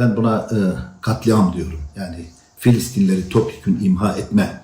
Ben buna e, katliam diyorum. Yani Filistinleri topyekun imha etme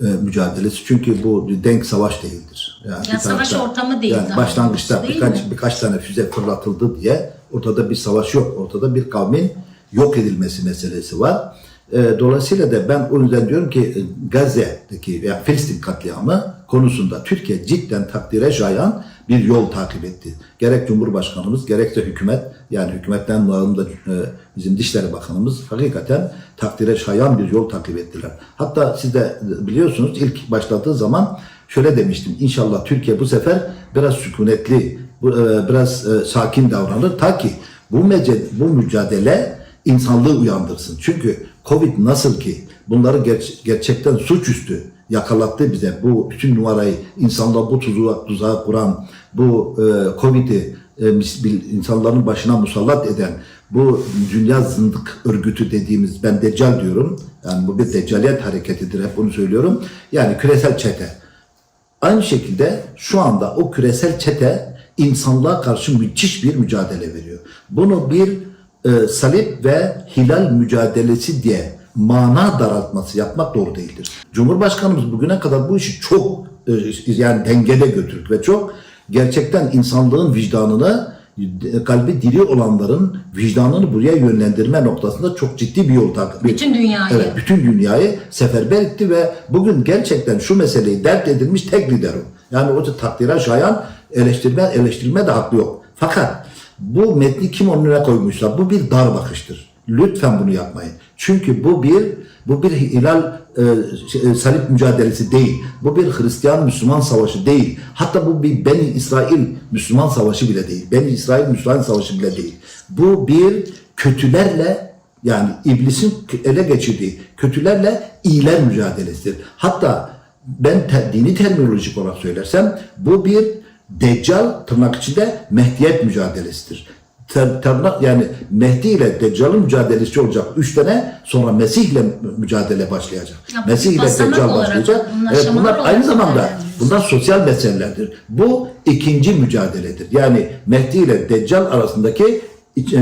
e, mücadelesi. Çünkü bu bir denk savaş değildir. Yani, bir savaş ortamı değil Yani başlangıçta değil birkaç mi? birkaç tane füze fırlatıldı diye ortada bir savaş yok. Ortada bir kavmin yok edilmesi meselesi var. E, dolayısıyla da ben o yüzden diyorum ki e, Gazze'deki veya Filistin katliamı konusunda Türkiye cidden takdire şayan bir yol takip etti. Gerek Cumhurbaşkanımız gerekse hükümet yani hükümetten mualım da e, bizim Dışişleri Bakanımız hakikaten takdire şayan bir yol takip ettiler. Hatta siz de biliyorsunuz ilk başladığı zaman şöyle demiştim. İnşallah Türkiye bu sefer biraz sükunetli, e, biraz e, sakin davranır ta ki bu, mece- bu mücadele insanlığı uyandırsın. Çünkü Covid nasıl ki bunları ger- gerçekten suçüstü yakalattı bize. Bu bütün numarayı insanlar bu tuzağı, tuzağı kuran, bu e, Covid'i e, insanların başına musallat eden bu dünya zındık örgütü dediğimiz ben deccal diyorum. Yani bu bir deccaliyet hareketidir hep bunu söylüyorum. Yani küresel çete. Aynı şekilde şu anda o küresel çete insanlığa karşı müthiş bir mücadele veriyor. Bunu bir e, salip ve hilal mücadelesi diye mana daraltması yapmak doğru değildir. Cumhurbaşkanımız bugüne kadar bu işi çok e, yani dengede götürdük ve çok gerçekten insanlığın vicdanını kalbi diri olanların vicdanını buraya yönlendirme noktasında çok ciddi bir yol takip Bütün dünyayı. Evet, bütün dünyayı seferber etti ve bugün gerçekten şu meseleyi dert edilmiş tek lider o. Yani o takdire şayan eleştirme, eleştirme de haklı yok. Fakat bu metni kim önüne koymuşsa bu bir dar bakıştır. Lütfen bunu yapmayın. Çünkü bu bir bu bir hilal e, şey, e, salip mücadelesi değil. Bu bir Hristiyan Müslüman savaşı değil. Hatta bu bir Beni İsrail Müslüman savaşı bile değil. Beni İsrail Müslüman savaşı bile değil. Bu bir kötülerle yani iblisin ele geçirdiği kötülerle iyiler mücadelesidir. Hatta ben te- dini terminolojik olarak söylersem bu bir deccal tırnak içinde mehdiyet mücadelesidir. Tırnak, yani Mehdi ile Deccal'ın mücadelesi olacak. Üç tane sonra Mesih ile mücadele başlayacak. Ya Mesih ile Deccal başlayacak. bunlar Evet, bunlar aynı zamanda değerlendiriyorsun. bunlar sosyal meselelerdir. Bu ikinci mücadeledir. Yani Mehdi ile Deccal arasındaki e,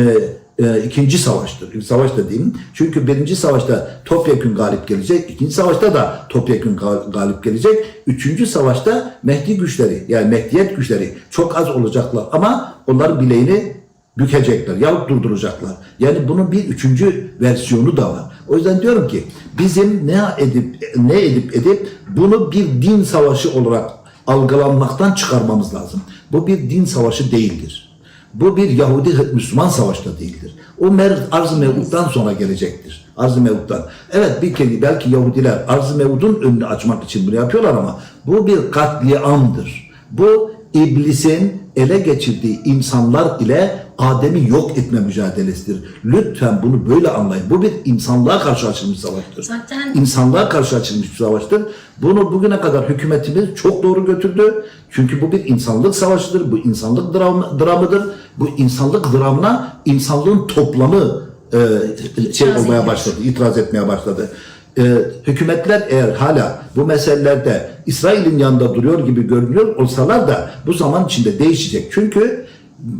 e, ikinci savaştır. Savaş da diyeyim. Çünkü birinci savaşta topyekun galip gelecek. ikinci savaşta da topyekun gal- galip gelecek. Üçüncü savaşta Mehdi güçleri yani Mehdiyet güçleri çok az olacaklar ama onların bileğini bükecekler yahut durduracaklar. Yani bunun bir üçüncü versiyonu da var. O yüzden diyorum ki bizim ne edip ne edip edip bunu bir din savaşı olarak algılanmaktan çıkarmamız lazım. Bu bir din savaşı değildir. Bu bir Yahudi Müslüman savaşı da değildir. O mer arz-ı mevuttan sonra gelecektir. Arz-ı mevuttan. Evet bir kere belki Yahudiler arz-ı mevudun önünü açmak için bunu yapıyorlar ama bu bir katliamdır. Bu iblisin ele geçirdiği insanlar ile Adem'i yok etme mücadelesidir. Lütfen bunu böyle anlayın. Bu bir insanlığa karşı açılmış savaştır. Zaten- insanlığa karşı açılmış bir savaştır. Bunu bugüne kadar hükümetimiz çok doğru götürdü. Çünkü bu bir insanlık savaşıdır. Bu insanlık dram, dramıdır. Bu insanlık dramına insanlığın toplamı e, şey olmaya başladı, itiraz etmeye başladı. E, hükümetler eğer hala bu meselelerde İsrail'in yanında duruyor gibi görünüyor olsalar da bu zaman içinde değişecek. Çünkü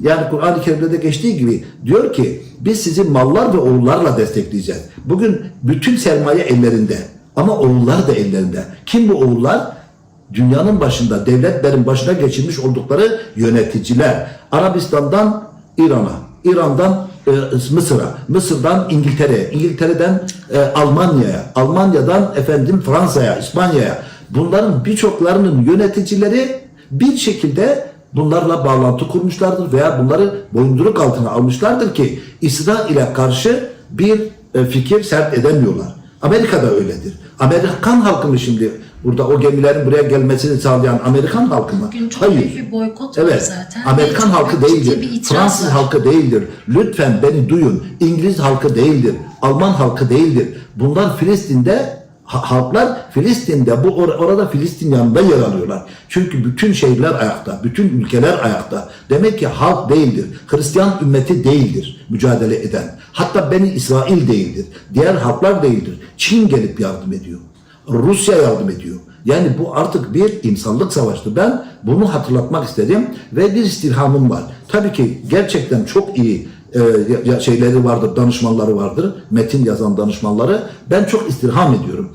yani Kur'an-ı Kerim'de de geçtiği gibi diyor ki biz sizi mallar ve oğullarla destekleyeceğiz. Bugün bütün sermaye ellerinde ama oğullar da ellerinde. Kim bu oğullar? Dünyanın başında, devletlerin başına geçirmiş oldukları yöneticiler. Arabistan'dan İran'a, İran'dan Mısır'a, Mısır'dan İngiltere'ye, İngiltere'den e, Almanya'ya, Almanya'dan efendim Fransa'ya, İspanya'ya. Bunların birçoklarının yöneticileri bir şekilde bunlarla bağlantı kurmuşlardır veya bunları boyunduruk altına almışlardır ki İsrail'e karşı bir e, fikir sert edemiyorlar. Amerika da öyledir. Amerikan halkı mı şimdi burada o gemilerin buraya gelmesini sağlayan Amerikan halkı mı? Bugün çok büyük bir boykot var Evet. zaten. Amerikan halkı değildir. Fransız var. halkı değildir. Lütfen beni duyun. İngiliz halkı değildir. Alman halkı değildir. Bunlar Filistin'de halklar Filistin'de bu or- orada Filistin yanında yer alıyorlar. Çünkü bütün şehirler ayakta, bütün ülkeler ayakta. Demek ki halk değildir. Hristiyan ümmeti değildir mücadele eden. Hatta Beni İsrail değildir. Diğer halklar değildir. Çin gelip yardım ediyor. Rusya yardım ediyor. Yani bu artık bir insanlık savaştı. Ben bunu hatırlatmak istedim ve bir istirhamım var. Tabii ki gerçekten çok iyi e, şeyleri vardır, danışmanları vardır, metin yazan danışmanları. Ben çok istirham ediyorum.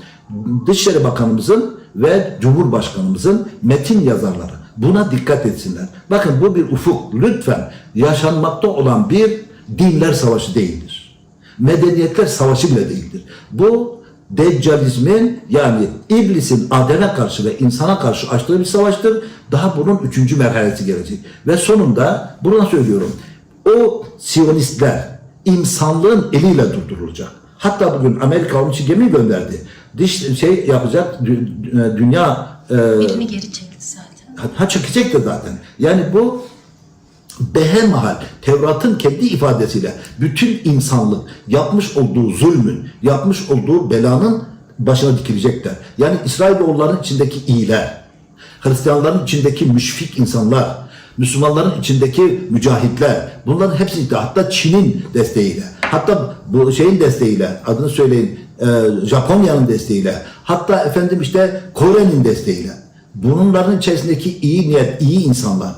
Dışişleri Bakanımızın ve Cumhurbaşkanımızın metin yazarları buna dikkat etsinler. Bakın bu bir ufuk. Lütfen yaşanmakta olan bir dinler savaşı değildir. Medeniyetler savaşı bile değildir. Bu Deccalizmin yani iblisin Adem'e karşı ve insana karşı açtığı bir savaştır. Daha bunun üçüncü merhalesi gelecek. Ve sonunda buna söylüyorum. O Siyonistler insanlığın eliyle durdurulacak. Hatta bugün Amerika onun için gemi gönderdi. Diş şey yapacak dü- dünya e, Birini geri çekti zaten. ha çekecek de zaten. Yani bu behemhal Tevrat'ın kendi ifadesiyle bütün insanlık yapmış olduğu zulmün, yapmış olduğu belanın başına dikilecekler. Yani İsrailoğulların içindeki iyiler, Hristiyanların içindeki müşfik insanlar, Müslümanların içindeki mücahitler, bunların hepsi de hatta Çin'in desteğiyle, hatta bu şeyin desteğiyle, adını söyleyin, e, Japonya'nın desteğiyle, hatta efendim işte Kore'nin desteğiyle, bunların içerisindeki iyi niyet, iyi insanlar,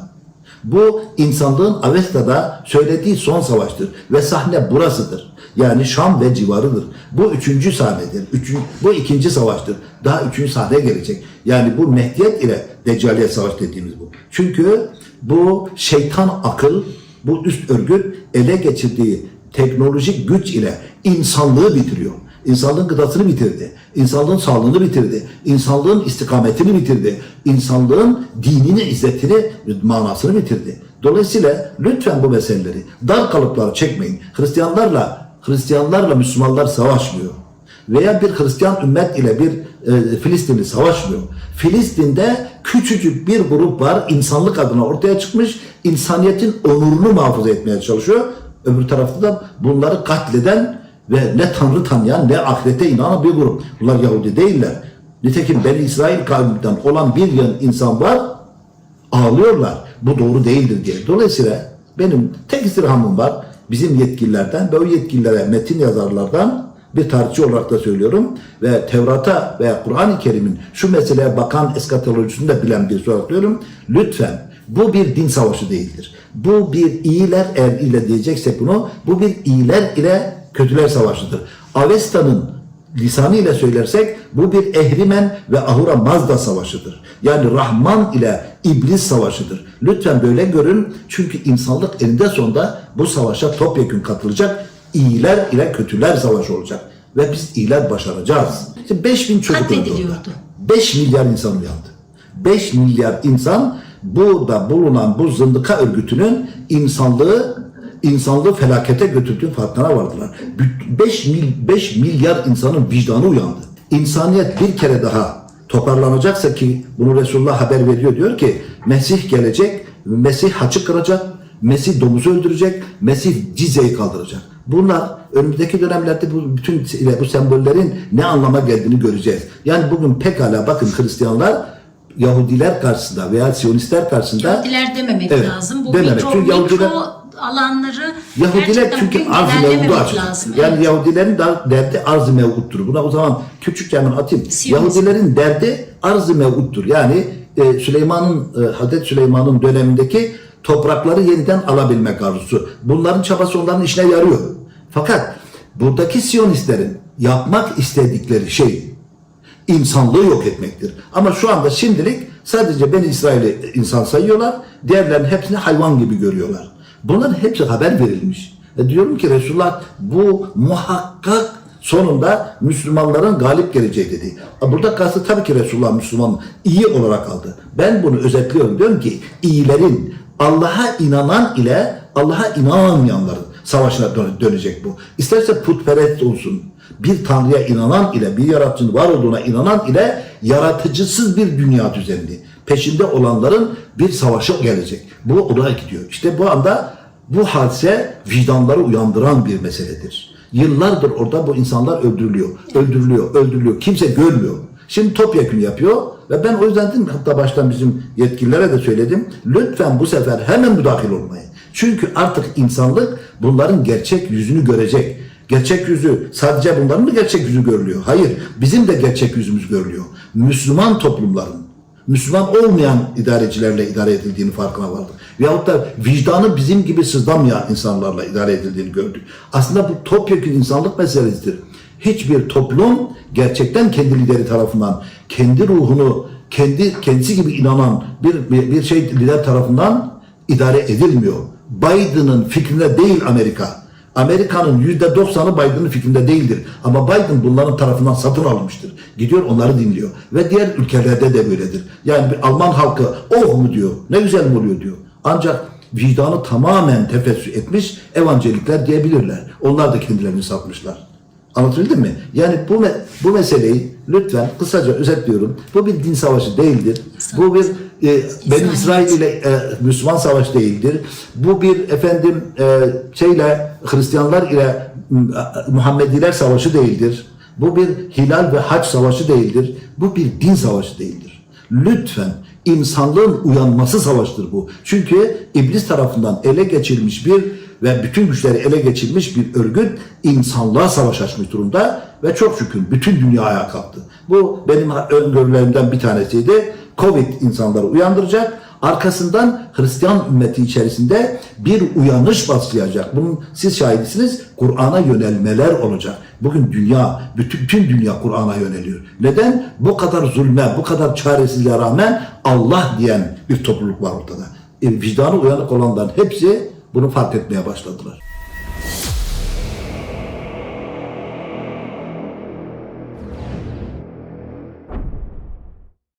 bu insanlığın Avesta'da söylediği son savaştır ve sahne burasıdır. Yani Şam ve civarıdır. Bu üçüncü sahnedir. Üçüncü, bu ikinci savaştır. Daha üçüncü sahne gelecek. Yani bu Mehdiyet ile Deccaliyet savaş dediğimiz bu. Çünkü bu şeytan akıl, bu üst örgüt ele geçirdiği teknolojik güç ile insanlığı bitiriyor. İnsanlığın gıdasını bitirdi. İnsanlığın sağlığını bitirdi. İnsanlığın istikametini bitirdi. İnsanlığın dinini, izzetini, manasını bitirdi. Dolayısıyla lütfen bu meseleleri dar kalıplara çekmeyin. Hristiyanlarla Hristiyanlarla Müslümanlar savaşmıyor. Veya bir Hristiyan ümmet ile bir e, Filistinli savaşmıyor. Filistin'de küçücük bir grup var insanlık adına ortaya çıkmış insaniyetin onurunu muhafaza etmeye çalışıyor. Öbür tarafta da bunları katleden ve ne Tanrı tanıyan ne ahirete inanan bir grup. Bunlar Yahudi değiller. Nitekim Beni İsrail kavminden olan bir yığın insan var ağlıyorlar. Bu doğru değildir diye. Dolayısıyla benim tek istirhamım var bizim yetkililerden ve o yetkililere metin yazarlardan bir tarihçi olarak da söylüyorum ve Tevrat'a veya Kur'an-ı Kerim'in şu meseleye bakan eskatolojisini de bilen bir olarak diyorum. Lütfen bu bir din savaşı değildir. Bu bir iyiler er ile diyeceksek bunu bu bir iyiler ile kötüler savaşıdır. Avesta'nın lisanı ile söylersek bu bir Ehrimen ve Ahura Mazda savaşıdır. Yani Rahman ile İblis savaşıdır. Lütfen böyle görün çünkü insanlık eninde sonunda bu savaşa topyekun katılacak. İyiler ile kötüler savaşı olacak. Ve biz iyiler başaracağız. İşte 5 bin çocuk öldü orada. Katlediliyordu. 5 milyar insan uyandı. 5 milyar insan burada bulunan bu zındıka örgütünün insanlığı insanlığı felakete götürdüğü farkına vardılar. 5 mil, 5 milyar insanın vicdanı uyandı. İnsaniyet bir kere daha toparlanacaksa ki bunu Resulullah haber veriyor diyor ki Mesih gelecek, Mesih haçı kıracak, Mesih domuzu öldürecek, Mesih cizeyi kaldıracak. Bunlar önümüzdeki dönemlerde bu bütün bu sembollerin ne anlama geldiğini göreceğiz. Yani bugün pekala bakın Hristiyanlar Yahudiler karşısında veya Siyonistler karşısında Yahudiler dememek Evet, lazım. Bu dememek. mikro, Çünkü Yahudiler- mikro alanları Yahudiler çünkü arz-ı lazım. Yani Evet. Yahudilerin derdi arz-ı mevuttur. Buna o zaman küçük hemen atayım. Siyonizm. Yahudilerin derdi arz-ı mevuttur. Yani e, Süleyman'ın, e, Hazreti Süleyman'ın dönemindeki toprakları yeniden alabilmek arzusu. Bunların çabası onların işine yarıyor. Fakat buradaki Siyonistlerin yapmak istedikleri şey insanlığı yok etmektir. Ama şu anda şimdilik sadece Beni İsrail'i insan sayıyorlar. Diğerlerinin hepsini hayvan gibi görüyorlar. Bunların hepsi haber verilmiş. E diyorum ki Resulullah bu muhakkak sonunda Müslümanların galip geleceği dedi. Burada kastı tabii ki Resulullah Müslüman iyi olarak aldı. Ben bunu özetliyorum. Diyorum ki iyilerin Allah'a inanan ile Allah'a inanmayanların savaşına dö- dönecek bu. İsterse putperest olsun, bir tanrıya inanan ile, bir yaratıcının var olduğuna inanan ile yaratıcısız bir dünya düzenini peşinde olanların bir savaşa gelecek. Bu oraya gidiyor. İşte bu anda bu hadise vicdanları uyandıran bir meseledir. Yıllardır orada bu insanlar öldürülüyor, öldürülüyor, öldürülüyor. Kimse görmüyor. Şimdi topyekun yapıyor ve ben o yüzden dedim hatta baştan bizim yetkililere de söyledim. Lütfen bu sefer hemen müdahil olmayın. Çünkü artık insanlık bunların gerçek yüzünü görecek. Gerçek yüzü sadece bunların mı gerçek yüzü görülüyor? Hayır. Bizim de gerçek yüzümüz görülüyor. Müslüman toplumların Müslüman olmayan idarecilerle idare edildiğini farkına vardık. Veyahut da vicdanı bizim gibi sızlamayan insanlarla idare edildiğini gördük. Aslında bu topyekun insanlık meselesidir. Hiçbir toplum gerçekten kendi lideri tarafından, kendi ruhunu, kendi kendisi gibi inanan bir, bir, bir şey lider tarafından idare edilmiyor. Biden'ın fikrinde değil Amerika. Amerika'nın yüzde doksanı Biden'ın fikrinde değildir. Ama Biden bunların tarafından satın alınmıştır. Gidiyor onları dinliyor. Ve diğer ülkelerde de böyledir. Yani bir Alman halkı oh mu diyor, ne güzel mi oluyor diyor. Ancak vicdanı tamamen tefessü etmiş evangelikler diyebilirler. Onlar da kendilerini satmışlar. Anlatabildim mi? Yani bu me- bu meseleyi lütfen kısaca özetliyorum. Bu bir din savaşı değildir. Bu bir e, Beni İsrail ile e, Müslüman savaş değildir. Bu bir efendim e, şeyle Hristiyanlar ile Muhammediler savaşı değildir. Bu bir hilal ve hac savaşı değildir. Bu bir din savaşı değildir. Lütfen insanlığın uyanması savaştır bu. Çünkü iblis tarafından ele geçirilmiş bir ve bütün güçleri ele geçirmiş bir örgüt insanlığa savaş açmış durumda ve çok şükür bütün dünya ayağa kalktı. Bu benim öngörülerimden bir tanesiydi. Covid insanları uyandıracak. Arkasından Hristiyan ümmeti içerisinde bir uyanış başlayacak. Bunun siz şahidisiniz. Kur'an'a yönelmeler olacak. Bugün dünya, bütün, bütün dünya Kur'an'a yöneliyor. Neden? Bu kadar zulme, bu kadar çaresizliğe rağmen Allah diyen bir topluluk var ortada. E, vicdanı uyanık olanların hepsi bunu fark etmeye başladılar.